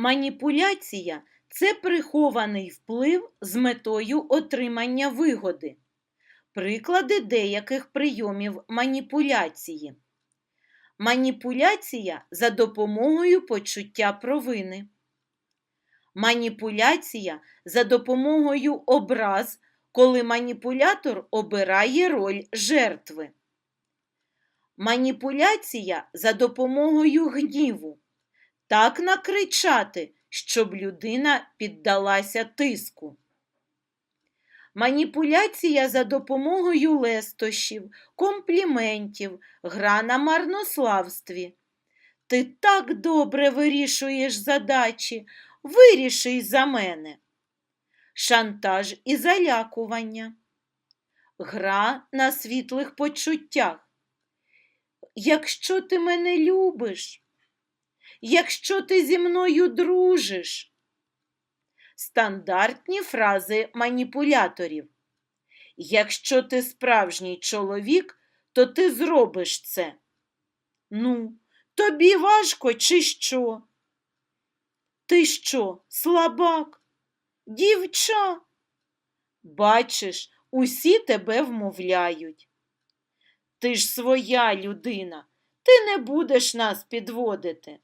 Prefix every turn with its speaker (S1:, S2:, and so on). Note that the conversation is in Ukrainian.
S1: Маніпуляція це прихований вплив з метою отримання вигоди. Приклади деяких прийомів маніпуляції. Маніпуляція за допомогою почуття провини. Маніпуляція за допомогою образ, коли маніпулятор обирає роль жертви. Маніпуляція за допомогою гніву. Так накричати, щоб людина піддалася тиску. Маніпуляція за допомогою лестощів, компліментів, гра на марнославстві. Ти так добре вирішуєш задачі, вирішуй за мене. Шантаж і залякування. Гра на світлих почуттях. Якщо ти мене любиш, якщо ти зі мною дружиш. Стандартні фрази маніпуляторів. Якщо ти справжній чоловік, то ти зробиш це. Ну, тобі важко чи що? Ти що, слабак? Дівча? Бачиш, усі тебе вмовляють. Ти ж своя людина, ти не будеш нас підводити.